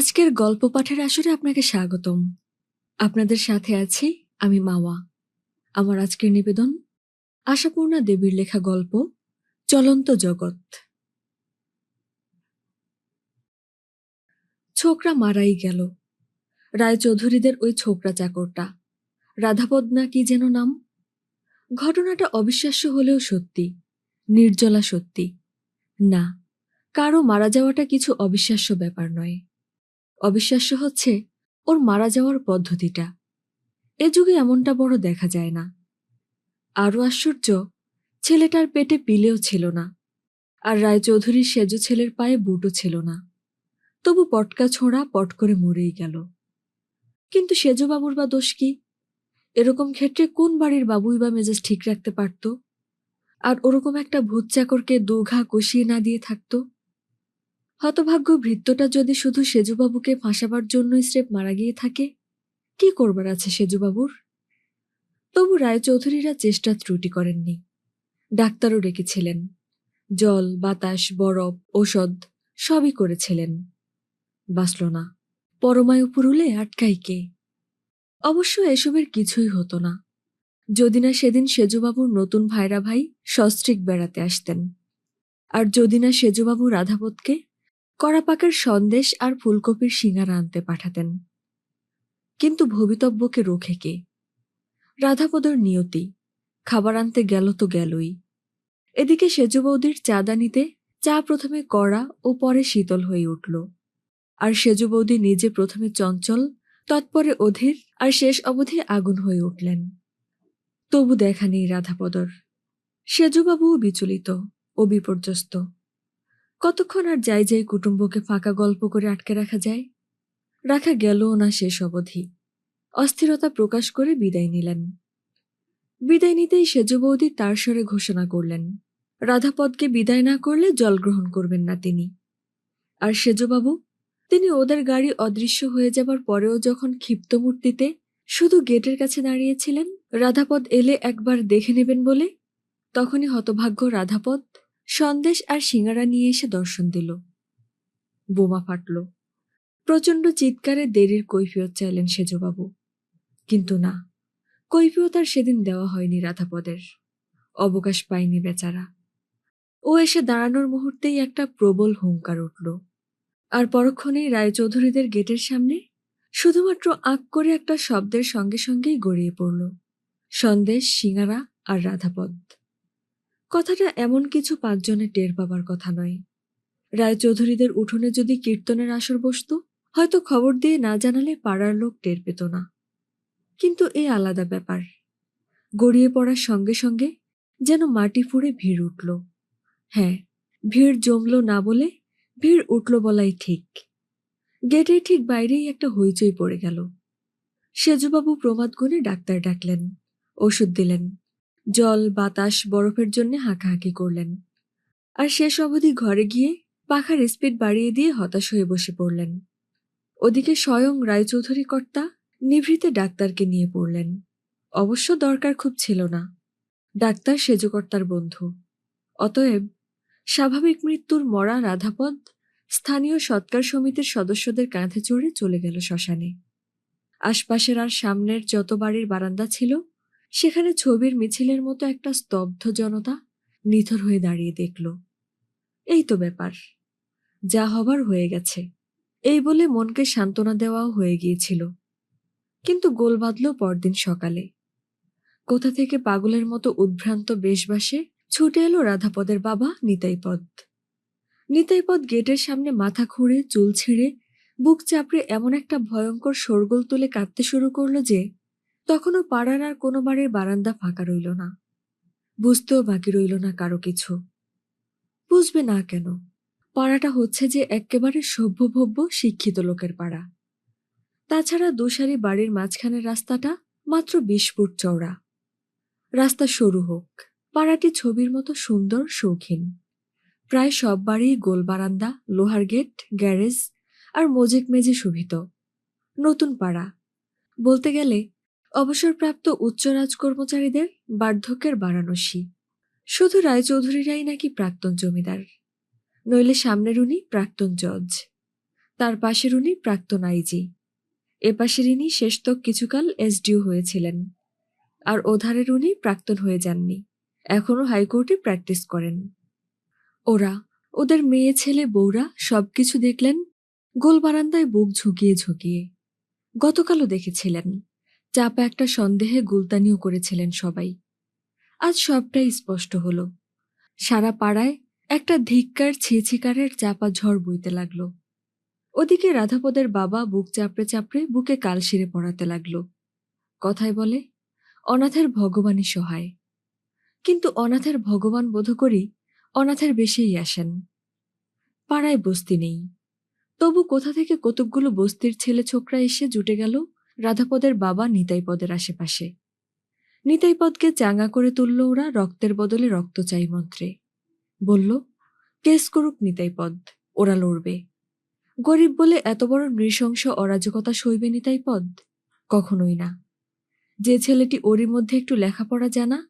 আজকের গল্প পাঠের আসরে আপনাকে স্বাগতম। আপনাদের সাথে আছি আমি মাওয়া। আমার আজকের নিবেদন, আশাপূর্ণা দেবীর লেখা গল্প, চলন্ত জগৎ। ছোকরা মারাই গেল। রায়চৌধুরীদের ওই ছোকরা চাকরটা। রাধাপদ না কি যেন নাম? ঘটনাটা অবিশ্বাস্য হলেও সত্যি, নির্জলা সত্যি। না কারও মারা যাওয়াটা কিছু অবিশ্বাস্য ব্যাপার নয়। অবিশ্বাস্য হচ্ছে ওর মারা যাওয়ার পদ্ধতিটা। এ যুগে এমনটা বড় দেখা যায় না। আরও আশ্চর্য, ছেলেটার পেটে পিলেও ছিল না আর রায়চৌধুরীর সেজ ছেলের পায়ে বুটও ছিল না। তবু পটকা ছোঁড়া পট করে মরেই গেল। কিন্তু সেজবাবুর বা দোষ কি? এরকম ক্ষেত্রে কোন বাড়ির বাবুই বা মেজাজ ঠিক রাখতে পারত? আর ওরকম একটা ভূত চাকরকে দুঘা কষিয়ে না দিয়ে থাকতো? হতভাগ্য ভৃত্যটা যদি শুধু সেজুবাবুকে ফাঁসাবার জন্যই স্রেপ মারা গিয়ে থাকে, কি করবার আছে সেজুবাবুর? তবু রায়চৌধুরীরা চেষ্টা ত্রুটি করেননি। ডাক্তারও ডেকেছিলেন। জল, বাতাস, বরফ, ঔষধ সবই করেছিলেন। বাঁচল না। পরমায়ু পুরুলে আটকাই কে? অবশ্য এসবের কিছুই হতো না। যদি না সেদিন সেজুবাবুর নতুন ভাইরা ভাই সস্ত্রিক বেড়াতে আসতেন। আর যদি না সেজুবাবু রাধাপথকে কড়াপাকের সন্দেশ আর ফুলকপির শিঙারা আনতে পাঠাতেন। কিন্তু ভবিতব্যকে রোখে কে? রাধাপদর নিয়তি, খাবার আনতে গেল তো গেলই। এদিকে সেজু বৌদির চাঁদা নিতে চা প্রথমে কড়া ও পরে শীতল হয়ে উঠল। আর সেজু বৌদি নিজে প্রথমে চঞ্চল, তৎপরে অধীর আর শেষ অবধি আগুন হয়ে উঠলেন। তবু দেখা নেই রাধাপদর। সেজুবাবুও বিচলিত ও বিপর্যস্ত। কতক্ষণ আর যাই যাই কুটুম্বকে ফাঁকা গল্প করে আটকে রাখা যায়? রাখা গেলও না শেষ অবধি। অস্থিরতা প্রকাশ করে বিদায় নিলেন। বিদায় নিতেই সেজ বৌদি তার স্বরে ঘোষণা করলেন। রাধাপদকে বিদায় না করলে জল গ্রহণ করবেন না তিনি। আর সেজবাবু, তিনি ওদের গাড়ি অদৃশ্য হয়ে যাবার পরেও যখন ক্ষিপ্ত মূর্তিতে শুধু গেটের কাছে দাঁড়িয়েছিলেন, রাধাপদ এলে একবার দেখে নেবেন বলে, তখনই হতভাগ্য রাধাপদ সন্দেশ আর সিঙ্গারা নিয়ে এসে দর্শন দিল। বোমা ফাটল। প্রচণ্ড চিৎকারে দেরির কৈফিয়ত চাইলেন সেজবাবু। কিন্তু না, কৈফিয়ত আর সেদিন দেওয়া হয়নি রাধাপদের। অবকাশ পায়নি বেচারা। ও এসে দাঁড়ানোর মুহূর্তেই একটা প্রবল হুঙ্কার উঠল। আর পরক্ষণেই রায়চৌধুরীদের গেটের সামনে শুধুমাত্র আঁক করে একটা শব্দের সঙ্গে সঙ্গেই গড়িয়ে পড়ল। সন্দেশ, সিঙ্গারা আর রাধাপদ। কথাটা এমন কিছু পাঁচজনে টের পাবার কথা নয়। রায়চৌধুরীদের উঠোনে যদি কীর্তনের আসর বসত, হয়তো খবর দিয়ে না জানালে পাড়ার লোক টের পেত না। কিন্তু এ আলাদা ব্যাপার। গড়িয়ে পড়ার সঙ্গে সঙ্গে যেন মাটি ফুঁড়ে ভিড় উঠল। হ্যাঁ ভিড় জমল না বলে ভিড় উঠল বলাই ঠিক। গেটের ঠিক বাইরেই একটা হইচই পড়ে গেল। সেজুবাবু প্রমাদ গুণে ডাক্তার ডাকলেন, ওষুধ দিলেন। জল, বাতাস, বরফের জন্য হাঁকাহাঁকি করলেন। আর শেষ অবধি ঘরে গিয়ে পাখার স্পিড বাড়িয়ে দিয়ে হতাশ হয়ে বসে পড়লেন। ওদিকে স্বয়ং রায়চৌধুরী কর্তা নিভৃতে ডাক্তারকে নিয়ে পড়লেন। অবশ্য দরকার খুব ছিল না। ডাক্তার সেজকর্তার বন্ধু। অতএব স্বাভাবিক মৃত্যুর মরা রাধাপদ স্থানীয় সৎকার সমিতির সদস্যদের কাঁধে চড়ে চলে গেল শ্মশানে। আশপাশের আর সামনের যত বাড়ির বারান্দা ছিল সেখানে ছবির মিছিলের মতো একটা স্তব্ধ জনতা নিথর হয়ে দাঁড়িয়ে দেখল। এই তো ব্যাপার। যা হবার হয়ে গেছে। এই বলে মনকে সান্ত্বনা দেওয়াও হয়ে গিয়েছিল। কিন্তু গোল বাঁধল পরদিন সকালে। কোথা থেকে পাগলের মতো উদ্ভ্রান্ত বেশবাসে ছুটে এলো রাধাপদের বাবা নিতাইপদ। নিতাইপদ গেটের সামনে মাথা খুঁড়ে, চুল ছিঁড়ে, বুক চাপড়ে এমন একটা ভয়ঙ্কর শোরগোল তুলে কাঁদতে শুরু করল যে তখনও পাড়ার আর কোনো বাড়ির বারান্দা ফাঁকা রইল না। বুঝতেও বাকি রইল না কারও কিছু। বুঝবে না কেন, পাড়াটা হচ্ছে যে একেবারে সভ্যভব্য, শিক্ষিত লোকের পাড়া। তাছাড়া দুসারি বাড়ির মাঝখানের রাস্তাটা মাত্র বিশ ফুট চওড়া। রাস্তা সরু হোক, পাড়াটি ছবির মতো সুন্দর, শৌখিন। প্রায় সব বাড়ি গোল বারান্দা, লোহার গেট, গ্যারেজ আর মজেক মেজে শোভিত। নতুন পাড়া। বলতে গেলে অবসরপ্রাপ্ত উচ্চ রাজকর্মচারীদের বার্ধক্যের বারাণসী। শুধু রায়চৌধুরীরাই নাকি প্রাক্তন জমিদার। নইলে সামনের উনি প্রাক্তন জজ। তার পাশের উনি প্রাক্তন আইজি। এপাশের ইনি শেষতক কিছুকাল এসডিও হয়েছিলেন। আর ওধারের উনি প্রাক্তন হয়ে যাননি। এখনও হাইকোর্টে প্র্যাকটিস করেন। ওরা, ওদের মেয়ে, ছেলে, বউরা সবকিছু দেখলেন, গোল বারান্দায় বুক ঝুঁকিয়ে ঝুঁকিয়ে। গতকালও দেখেছিলেন। চাপা একটা সন্দেহে গুলতানিও করেছিলেন সবাই। আজ সবটাই স্পষ্ট হলো। সারা পাড়ায় একটা ধিক্কার ছিছিকারের চাপা ঝড় বইতে লাগল। ওদিকে রাধাপদের বাবা বুক চাপড়ে চাপড়ে বুকে কালশিরে পড়াতে লাগল। কথায় বলে, অনাথের ভগবানই সহায়। কিন্তু অনাথের ভগবান বোধ করি অনাথের বেশিই আসেন। পাড়ায় বস্তি নেই। তবু কোথা থেকে কতকগুলো বস্তির ছেলে ছোকরা এসে জুটে গেল রাধাপদের বাবা নিতাইপদের আশেপাশে। নিতাইপদকে চাঙ্গা করে তুলল ওরা, রক্তের বদলে রক্ত চাই মন্ত্রে। বলল, কেস করুক নিতাইপদ, ওরা লড়বে। গরিব বলে এত বড় নৃশংস অরাজকতা সইবে নিতাইপদ? কখনোই না। যে ছেলেটি ওরই মধ্যে একটু লেখাপড়া জানা,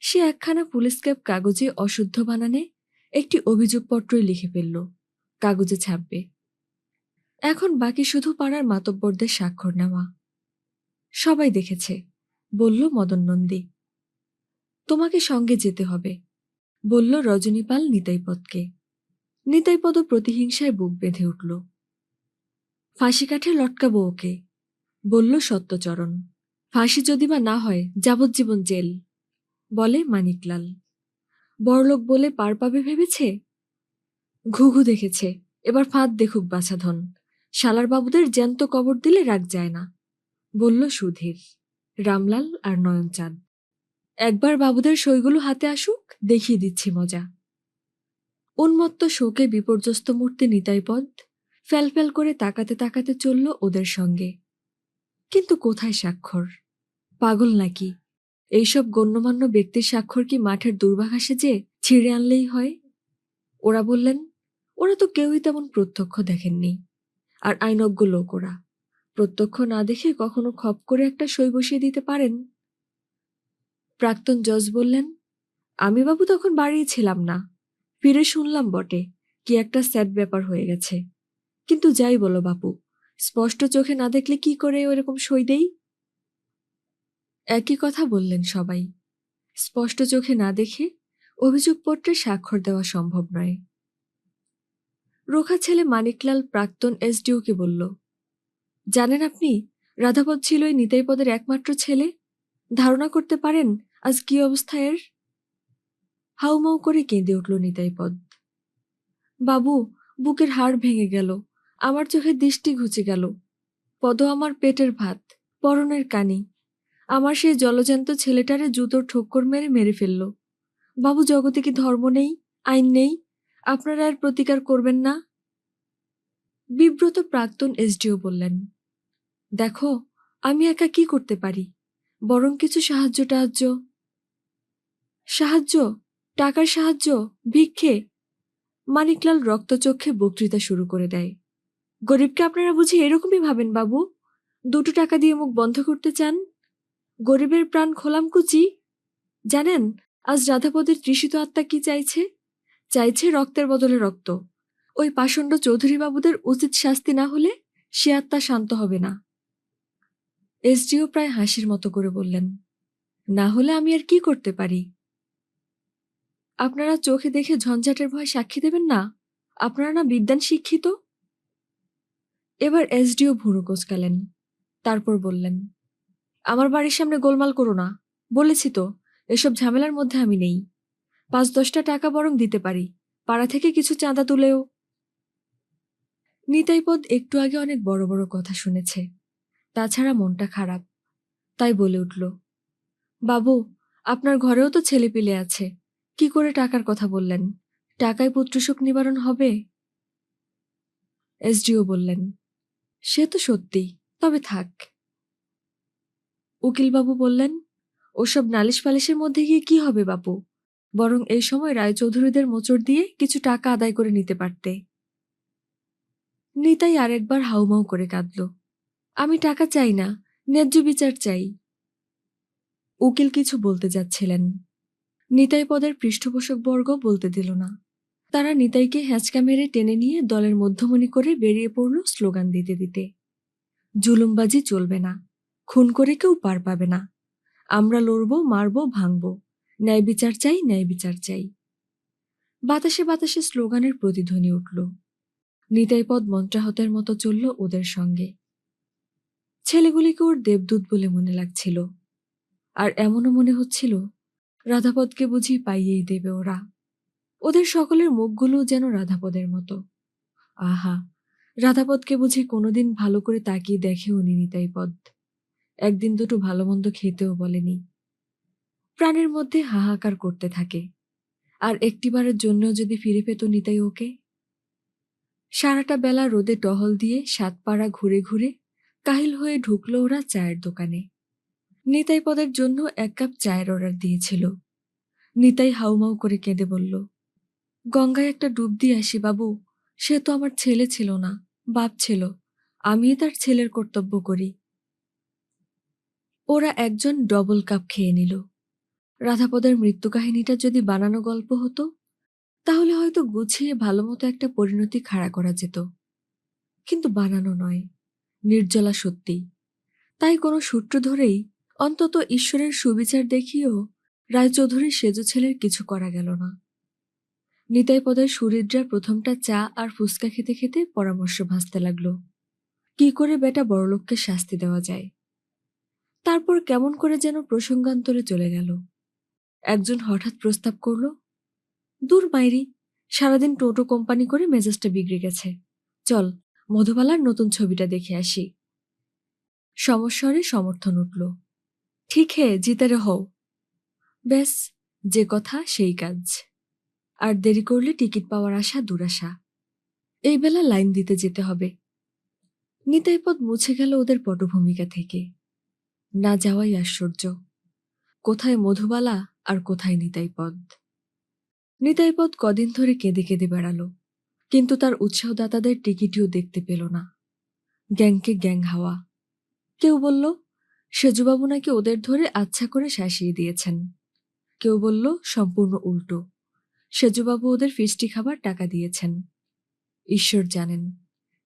সে একখানা পুলিশ ক্যাপ কাগজে অশুদ্ধ বানানে, একটি অভিযোগপত্রই লিখে ফেলল, কাগজে ছাপবে। এখন বাকি শুধু পাড়ার মাতব্বরদের স্বাক্ষর নেওয়া। সবাই দেখেছে, বলল মদন নন্দী। তোমাকে সঙ্গে যেতে হবে, বলল রজনীপাল নিতাইপদকে। নিতাইপদ প্রতিহিংসায় বুক বেঁধে উঠল। ফাঁসি কাঠে লটকাবো ওকে, বলল সত্যচরণ। ফাঁসি যদি বা না হয়, যাবজ্জীবন জেল, বলে মানিকলাল। বড়লোক বলে পার পাবে ভেবেছে? ঘুঘু দেখেছে, এবার ফাঁদ দেখুক বাছাধন। শালার বাবুদের জ্যান্ত কবর দিলে রাগ যায় না। বলল সুধীর, রামলাল আর নয়নচাঁদ। একবার বাবুদের সইগুলো হাতে আসুক, দেখিয়ে দিচ্ছি মজা। উন্মত্ত শোকে বিপর্যস্ত মূর্তি নিতাইপদ ফ্যালফ্যাল করে তাকাতে তাকাতে চলল ওদের সঙ্গে। কিন্তু কোথায় স্বাক্ষর? পাগল নাকি? এইসব গণ্যমান্য ব্যক্তির স্বাক্ষর কি মাঠের দুর্ভাঘাসে যে ছিঁড়ে আনলেই হয়? ওরা বললেন, ওরা তো কেউই তেমন প্রত্যক্ষ দেখেননি। আর আইনজ্ঞ লোক ওরা। প্রত্যক্ষ না দেখে কখনো খপ করে একটা সই বসিয়ে দিতে পারেন? প্রাক্তন জজ বললেন, আমি বাবু তখন বাড়িই ছিলাম না। ফিরে শুনলাম বটে, কি একটা স্যাড ব্যাপার হয়ে গেছে। কিন্তু যাই বলো বাপু, স্পষ্ট চোখে না দেখলে কি করে ওরকম সই দেই? একই কথা বললেন সবাই। স্পষ্ট চোখে না দেখে অভিযোগপত্রে স্বাক্ষর দেওয়া সম্ভব নয়। রোখা ছেলে মানিকলাল প্রাক্তন এসডিওকে বলল জানেন আপনি রাধাপদ ছিল এই নিতাইপদের একমাত্র ছেলে। ধারণা করতে পারেন আজ কি অবস্থা এর? হাউমাউ করে কেঁদে উঠল নিতাইপদ বাবু, বুকের হাড় ভেঙে গেল। আমার চোখে দৃষ্টি ঘুচে গেল। পদ আমার পেটের ভাত, পরনের কানি। আমার সেই জলজান্ত ছেলেটারে জুতোর ঠোক্কর মেরে মেরে ফেলল। বাবু, জগতে কি ধর্ম নেই, আইন নেই? আপনারা আর প্রতিকার করবেন না? বিব্রত প্রাক্তন এসডিও বললেন, দেখো, আমি একা কি করতে পারি? বরং কিছু সাহায্য টাহায্য সাহায্য? টাকার সাহায্য? ভিক্ষে? মানিকলাল রক্তচক্ষে বক্তৃতা শুরু করে দেয়, গরিবকে আপনারা বুঝি এরকমই ভাবেন, বাবু? দুটো টাকা দিয়ে মুখ বন্ধ করতে চান? গরিবের প্রাণ খোলাম কুচি? জানেন, আজ রাধাপদের তৃষিত আত্মা কি চাইছে? চাইছে রক্তের বদলে রক্ত। ওই পাষণ্ড চৌধুরী বাবুদের উচিত শাস্তি না হলে সে আত্মা শান্ত হবে না। এসডিও প্রায় হাসির মতো করে বললেন, না হলে আমি আর কি করতে পারি? আপনারা চোখে দেখে ঝঞ্ঝাটের ভয় সাক্ষী দেবেন না? আপনারা না বিদ্যান শিক্ষিত? এবার এসডিও ভুরু কোচকালেন, তারপর বললেন, আমার বাড়ির সামনে গোলমাল করো না। বলেছি তো, এসব ঝামেলার মধ্যে আমি নেই। পাঁচ দশটা টাকা বরং দিতে পারি। পাড়া থেকে কিছু চাঁদা তুলেও নিতাইপদ একটু আগে অনেক বড় বড় কথা শুনেছে। তাছাড়া মনটা খারাপ। তাই বলে উঠল, বাবু, আপনার ঘরেও তো ছেলেপিলে আছে। কি করে টাকার কথা বললেন? টাকায় পুত্রশোক নিবারণ হবে? এসডিও বললেন, সে তো সত্যি তবে থাক। উকিলবাবু বললেন, ওসব নালিশ পালিশের মধ্যে গিয়ে কি হবে বাপু? বরং এই সময় রায়চৌধুরীদের মোচড় দিয়ে কিছু টাকা আদায় করে নিতে পারতে। নিতাই আরেকবার হাউমাউ করে কাঁদল। আমি টাকা চাই না, ন্যায্য বিচার চাই। উকিল কিছু বলতে যাচ্ছিলেন। নিতাই পদের পৃষ্ঠপোষক বর্গ বলতে দিল না। তারা নিতাইকে হ্যাঁচকা মেরে টেনে নিয়ে দলের মধ্যমণি করে বেরিয়ে পড়ল স্লোগান দিতে দিতে। জুলুমবাজি চলবে না, খুন করে কেউ পার পাবে না। আমরা লড়ব, মারব, ভাঙব, ন্যায় বিচার চাই, ন্যায় বিচার চাই। বাতাসে বাতাসে স্লোগানের প্রতিধ্বনি উঠল। নিতাইপদ মন্ত্রাহতের মতো চলল ওদের সঙ্গে। ছেলেগুলিকে ওর দেবদূত বলে মনে লাগছিল। আর এমনও মনে হচ্ছিল, রাধাপদকে বুঝি পাইয়েই দেবে ওরা। ওদের সকলের মুখগুলো যেন রাধাপদের মতো। আহা, রাধাপদকে বুঝি কোনোদিন ভালো করে তাকিয়ে দেখেও নি নিতাইপদ। একদিন দুটো ভালো মন্দ খেতেও বলেনি। প্রাণের মধ্যে হাহাকার করতে থাকে। আর একটিবারের জন্য যদি ফিরে পেত নিতাই ওকে সারাটা বেলা রোদে টহল দিয়ে সাতপাড়া ঘুরে ঘুরে কাহিল হয়ে ঢুকল ওরা চায়ের দোকানে। নিতাই পদের জন্য এক কাপ চায়ের অর্ডার দিয়েছিল। নিতাই হাউমাউ করে কেঁদে বলল, গঙ্গায় একটা ডুব দিয়ে আসি বাবু, সে তো আমার ছেলে ছিল না, বাপ ছিল আমি তার ছেলের কর্তব্য করি। ওরা একজন ডবল কাপ খেয়ে নিল। রাধাপদের মৃত্যু কাহিনীটা যদি বানানো গল্প হতো তাহলে হয়তো গুছিয়ে ভালোমতো একটা পরিণতি খাড়া করা যেত। কিন্তু বানানো নয়। নির্জলা সত্যি। তাই কোনো সূত্র ধরেই অন্তত ঈশ্বরের সুবিচার দেখিয়েও রায়চৌধুরীর সেজো ছেলের কিছু করা গেল না। নিতাই পদের সুরিদ্রার প্রথমটা চা আর ফুচকা খেতে খেতে পরামর্শ ভাসতে লাগল। কি করে বেটা বড়লোককে শাস্তি দেওয়া যায়? তারপর কেমন করে যেন প্রসঙ্গান্তরে চলে গেল। একজন হঠাৎ প্রস্তাব করল দূর মাইরি সারাদিন টোটো কোম্পানি করে মেজাজটা বিগড়ে গেছে। চল, মধুবালার নতুন ছবিটা দেখে আসি। সমস্বরে সমর্থন উঠল। ঠিক হে, জিতারে হও। ব্যাস, যে কথা সেই কাজ। আর দেরি করলে টিকিট পাওয়ার আশা দুরাশা। এই বেলা লাইন দিতে যেতে হবে। নিতাইপদ মুছে গেল ওদের পটভূমিকা থেকে। না যাওয়াই আশ্চর্য। কোথায় মধুবালা আর কোথায় নিতাইপদ? নিতাইপদ কদিন ধরে কেঁদে কেঁদে বেড়ালো, কিন্তু তার উৎসাহদাতাদের টিকিটিও দেখতে পেল না। গ্যাংকে গ্যাং হাওয়া। কেউ বলল, সেজুবাবু নাকি ওদের ধরে আচ্ছা করে শাসিয়ে দিয়েছেন। কেউ বলল, সম্পূর্ণ উল্টো। সেজুবাবু ওদের ফিস্টি খাবার টাকা দিয়েছেন। ঈশ্বর জানেন,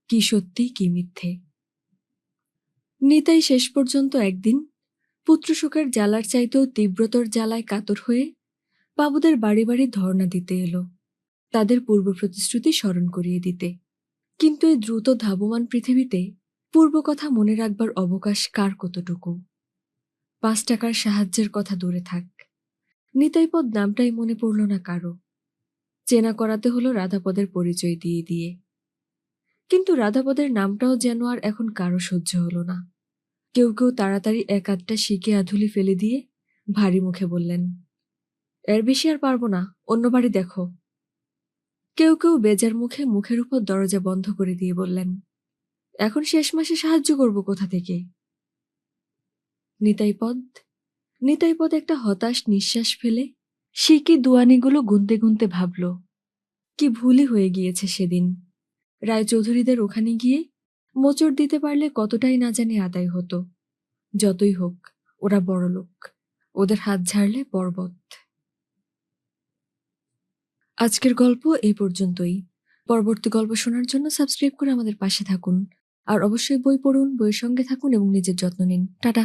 কি সত্যি, কি মিথ্যে। নিতাই শেষ পর্যন্ত একদিন পুত্রশোকের জ্বালার চাইতেও তীব্রতর জ্বালায় কাতর হয়ে বাবুদের বাড়ি বাড়ি ধর্ণা দিতে এলো। তাদের পূর্ব প্রতিশ্রুতি স্মরণ করিয়ে দিতে। কিন্তু এই দ্রুত ধাবমান পৃথিবীতে পূর্ব কথা মনে রাখবার অবকাশ কার কতটুকু? পাঁচ টাকার সাহায্যের কথা দূরে থাক। নিতাইপদ নামটাই মনে পড়ল না কারও। চেনা করাতে হলো রাধাপদের পরিচয় দিয়ে দিয়ে। কিন্তু রাধাপদের নামটাও যেন আর এখন কারও সহ্য হলো না। কেউ কেউ তাড়াতাড়ি এক আধটা শিকে আধুলি ফেলে দিয়ে ভারী মুখে বললেন এর বেশি আর পারব না। অন্য বাড়ি দেখো। কেউ কেউ বেজার মুখে মুখের উপর দরজা বন্ধ করে দিয়ে বললেন, এখন শেষ মাসে সাহায্য করব কোথা থেকে? নিতাইপদ নিতাইপদ একটা হতাশ নিঃশ্বাস ফেলে সে কি দুয়ানিগুলো গুনতে গুনতে ভাবল। কি ভুলই হয়ে গিয়েছে সেদিন। রায়চৌধুরীদের ওখানে গিয়ে মোচড় দিতে পারলে কতটাই না জানি আদায় হতো। যতই হোক, ওরা বড় লোক ওদের হাত ঝাড়লে পর্বত। আজকের গল্প এই পর্যন্তই। পরবর্তী গল্প শোনার জন্য সাবস্ক্রাইব করে আমাদের পাশে থাকুন। আর অবশ্যই বই পড়ুন, বইয়ের সঙ্গে থাকুন এবং নিজের যত্ন নিন। টাটা!